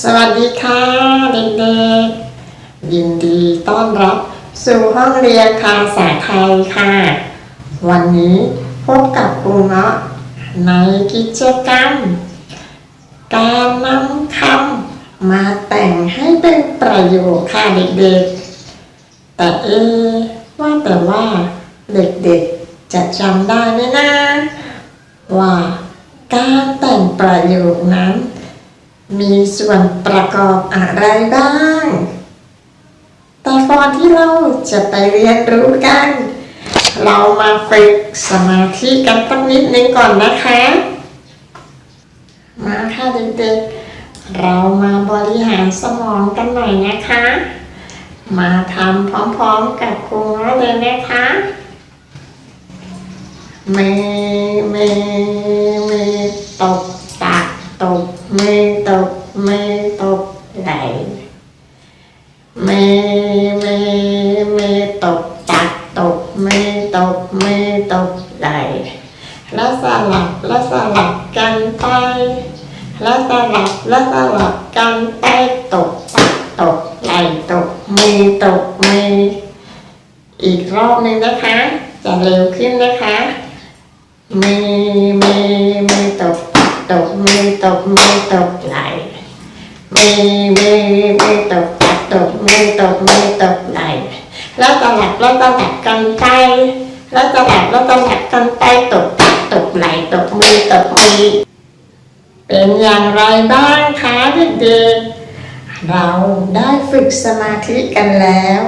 สวัสดีค่ะเด็กๆ ยินดีต้อนรับสู่ห้องเรียนภาษาไทยค่ะ วันนี้พบกับครูเงาะในกิจกรรม การนำคำมาแต่งให้เป็นประโยชน์ค่ะเด็กๆ แต่เอว่าแต่ว่าเด็กๆ จะจำได้ไหมนะ ว่าการแต่งประโยคนั้น มีส่วนประกอบอะไรบ้าง แต่ก่อนที่เราจะไปเรียนรู้กัน เรามาฝึกสมาธิกันสักนิดนึงก่อนนะคะ มาค่ะเด็กๆ เรามาบริหารสมองกันหน่อยนะคะ มาทำพร้อมๆกับครูเลยนะคะมือมือมือตบ ตบมือตบมือตบไหลมือมือมือตบตักตบมือตบมือตบไหลแล้วสลับแล้วสลับกันไปแล้วสลับแล้วสลับกันไปตบตักตบไหลตบมือตบมืออีกรอบหนึ่งนะคะ จะเร็วขึ้นนะคะมือมือมือตบตบมือ ตบมือตบไหลมือมือมือตบตบมือตบมือตบไหลแล้วสลับแล้วสลับกันไปแล้วสลับแล้วสลับกันไปตบตบไหลตบมือตบมือเป็นอย่างไรบ้างคะเด็กๆเราได้ฝึกสมาธิกันแล้ว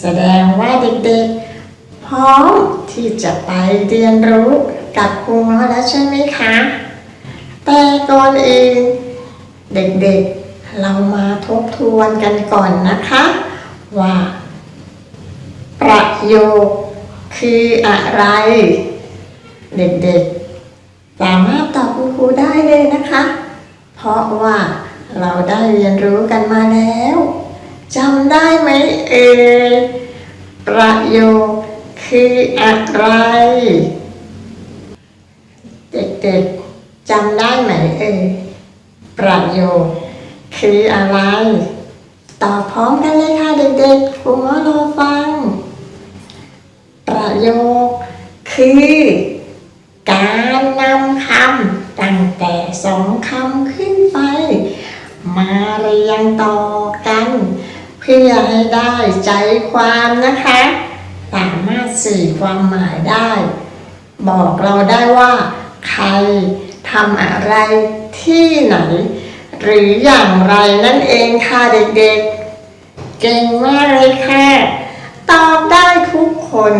แสดงว่าเด็กๆพร้อมที่จะไปเรียนรู้กับครูง้อแล้วใช่ไหมคะ แต่ก่อนอื่นเด็กๆเรามาทบทวนกันก่อนนะคะ ว่า ประโยคคืออะไร เด็กๆ สามารถตอบคุณครูได้เลยนะคะ เพราะว่าเราได้เรียนรู้กันมาแล้วจำได้ไหมเอ่ยประโยคคืออะไร เด็กๆ จำได้ไหมเอ่ยประโยคคืออะไร ตอบพร้อมกันเลยค่ะเด็กๆครูง้อรอฟัง ประโยคคือ การนำคำตั้งแต่สองคำขึ้นไป มาเรียงต่อกัน เพื่อให้ได้ใจความนะคะ สามารถสื่อความหมายได้ บอกเราได้ว่า ใคร ทำอะไรที่ไหน หรืออย่างไรนั่นเองค่ะเด็กๆ เก่งมากเลยค่ะ ตอบได้ทุกคน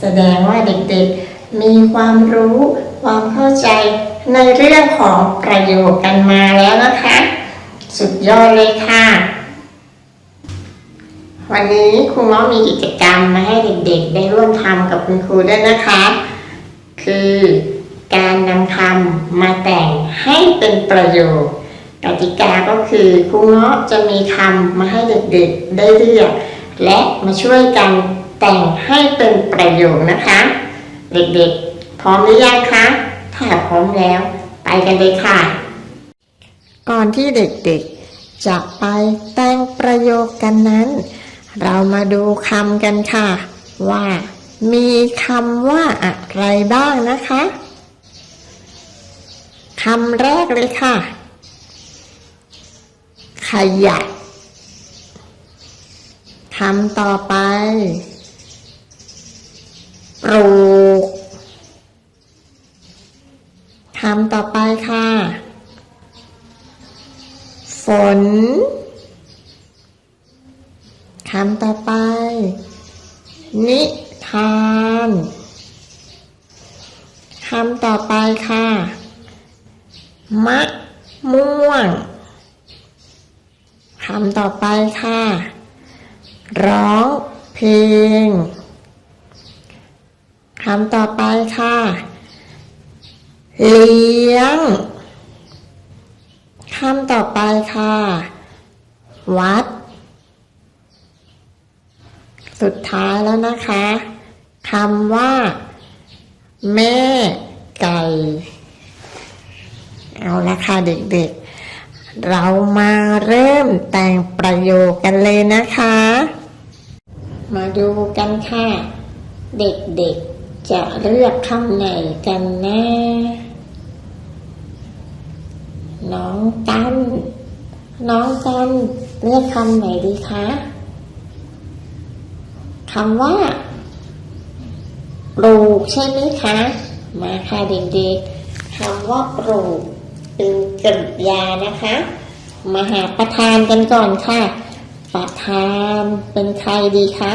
แสดงว่าเด็กๆ มีความรู้ ความเข้าใจในเรื่องของประโยคกันมาแล้วนะคะ สุดยอดเลยค่ะ วันนี้ครูง้อมีกิจกรรมมาให้เด็กๆ ได้ร่วมทำกับคุณครูด้วยนะคะ คือ การนำคำมาแต่งให้เป็นประโยคกติกาก็คือครูเงาะจะมีคำมาให้เด็กๆได้เลือก และมาช่วยกันแต่งให้เป็นประโยคนะคะ เด็กๆ พร้อมหรือยังคะถ้าพร้อมแล้ว ไปกันเลยค่ะ ก่อนที่เด็กๆ จะไปแต่งประโยคกันนั้น เรามาดูคำกันค่ะ ว่ามีคำว่าอะไรบ้างนะคะ คำแรกเลยค่ะ ขยะคำต่อไป ปลูกคำต่อไปค่ะ ฝนคำต่อไป นิทานคำต่อไปค่ะ มะม่วงคำต่อไปค่ะ ร้องเพลงคำต่อไปค่ะ เลี้ยงคำต่อไปค่ะ วัด สุดท้ายแล้วนะคะคำว่า แม่ไก่ เอาละค่ะเด็กๆ เรามาเริ่มแต่งประโยคกันเลยนะคะ มาดูกันค่ะ เด็กๆ จะเลือกคำไหนกันนะน้องกันน้องกันเลือกคำไหนดีคะคำว่าปลูกใช่ไหมคะ มาค่ะเด็กๆคำว่าปลูก เป็นกริยานะคะ มาหาประธานกันก่อนค่ะ ประธานเป็นใครดีคะ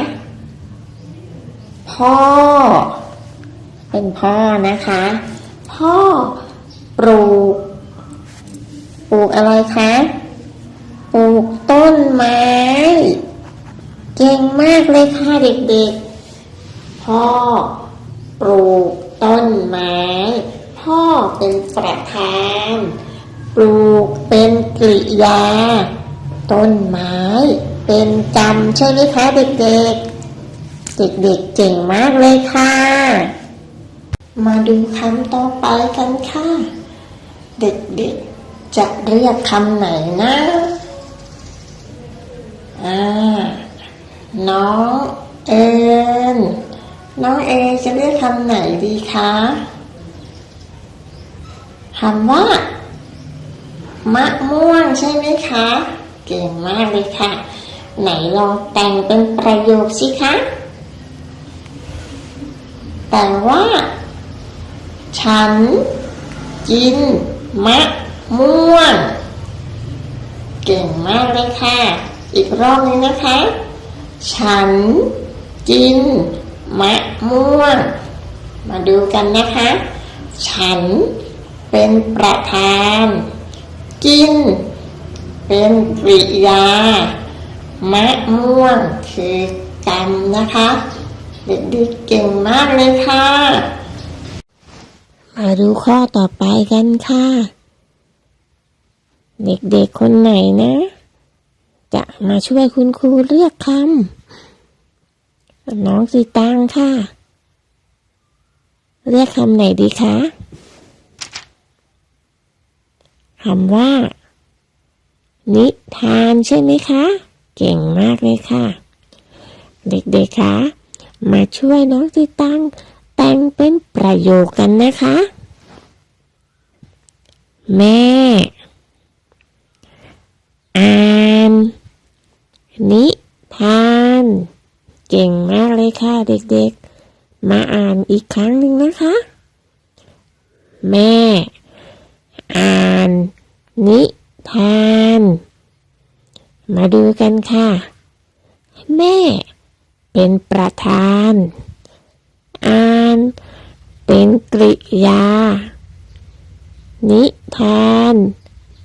พ่อ เป็นพ่อนะคะ พ่อปลูก ปลูกอะไรคะ ปลูกต้นไม้ เก่งมากเลยค่ะเด็กๆ พ่อปลูกต้นไม้ พ่อเป็นประธาน ปลูกเป็นกริยา ต้นไม้ เป็นกรรมใช่ไหมคะเด็กๆ เด็กๆเก่งมากเลยค่ะ มาดูคำต่อไปกันค่ะ เด็กๆ จะเรียกคำไหนนะอ่าน้องเอิญน้องเอจะเรียกคำไหนดีคะ คำว่า มะม่วงใช่ไหมคะ เก่งมากเลยค่ะ ไหนลองแต่งเป็นประโยคสิคะ แต่ว่า ฉัน กิน มะม่วง เก่งมากเลยค่ะ อีกรอบนึงนะคะ ฉัน กิน มะม่วง มาดูกันนะคะ ฉัน เป็นประธาน กิน เป็นกริยามะม่วงคือกรรมนะคะ เด็กๆเก่งมากเลยค่ะ มาดูข้อต่อไปกันค่ะ เด็กๆคนไหนนะ จะมาช่วยคุณครูเลือกคำน้องสีตังค่ะเรียกคำไหนดีคะ คำว่า นิทานใช่ไหมคะ เก่งมากเลยค่ะ เด็กๆคะมาช่วยน้องสีตังแต่งเป็นประโยคกันนะคะ แม่ อ่าน นิทาน เก่งมากเลยค่ะเด็กๆ มาอ่านอีกครั้งหนึ่งนะคะ แม่ อ่าน นิทาน มาดูกันค่ะ แม่ เป็นประธาน อ่าน เป็นกริยา นิทาน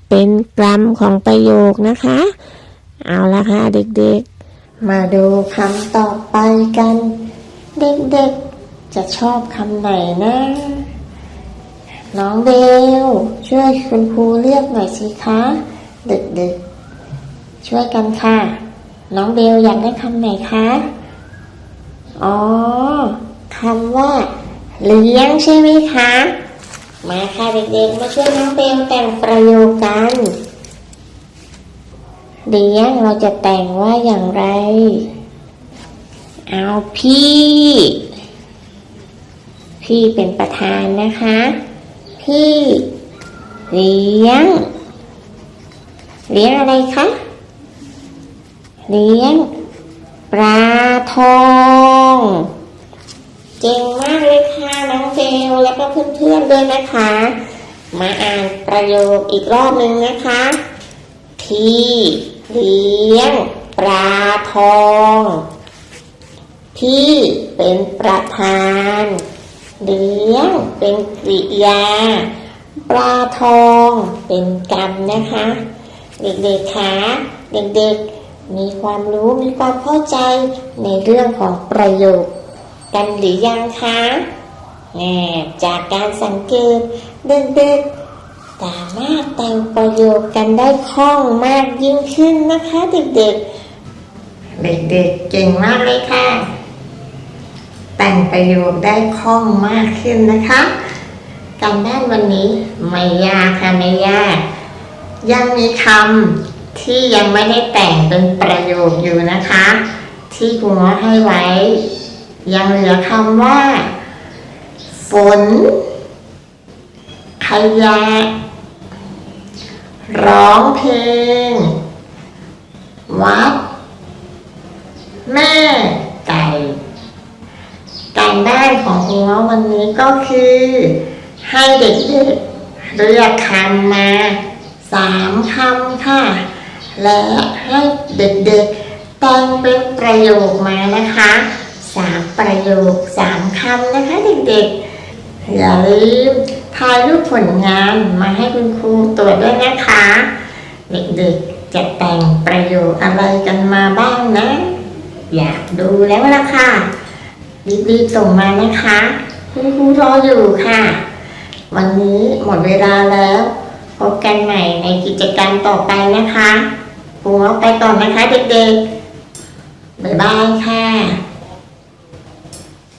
เป็นกรรมของประโยคนะคะ เอาละค่ะเด็กๆ มาดูคำต่อไปกัน เด็กๆ จะชอบคำไหนนะ น้องเบล ช่วยคุณครูเรียกหน่อยสิคะเด็กช่วยกันค่ะ น้องเบลอยากได้คำไหนคะ อ๋อคำว่า เลี้ยงใช่ไหมคะ มาค่ะเด็กๆ มาช่วยน้องเบลแต่งประโยคกันเลี้ยงเราจะแต่งว่าอย่างไร เอาพี่ พี่เป็นประธานนะคะ พี่ เลี้ยง เลี้ยงอะไรคะ เลี้ยง ปลาทองเก่งมากเลยค่ะน้องเฟลแล้วก็เพื่อนๆด้วยนะคะ มาอ่านประโยคอีกรอบหนึ่งนะคะ พี่ เลี้ยง ปลาทอง พี่เป็นประธาน เลี้ยงเป็นกริยา ปลาทองเป็นกรรมนะคะ เด็กๆคะเด็กๆ มีความรู้มีความเข้าใจในเรื่องของประโยคกันหรือยังคะแหมจากการสังเกตเด็กๆสามารถแต่งประโยคกันได้คล่องมากยิ่งขึ้นนะคะ เด็กๆ เด็กๆ เก่งมากเลยค่ะ แต่งประโยคได้คล่องมากขึ้นนะคะการบ้านวันนี้ไม่ยากค่ะไม่ยาก ยังมีคำที่ยังไม่ได้แต่งเป็นประโยคอยู่นะคะ ที่ครูง้อให้ไว้ ยังเหลือคำว่า ฝน ขยะ ร้องเพลง วัด แม่ไก่ การบ้านของครูง้อวันนี้ก็คือ ให้เด็กๆเรียกคำมาสามคำค่ะ และให้เด็กๆแต่งเป็นประโยคมานะคะสามประโยคสามคำนะคะเด็กๆ อย่าลืมถ่ายรูปผลงานมาให้คุณครูตรวจด้วยนะคะ เด็กๆจะแต่งประโยคอะไรกันมาบ้างนะ อยากดูแล้วล่ะค่ะ รีบๆส่งมานะคะ คุณครูรออยู่ค่ะ วันนี้หมดเวลาแล้ว พบกันใหม่ในกิจกรรมต่อไปนะคะครูเอาไปก่อนนะคะเด็กๆ บ๊ายบายค่ะ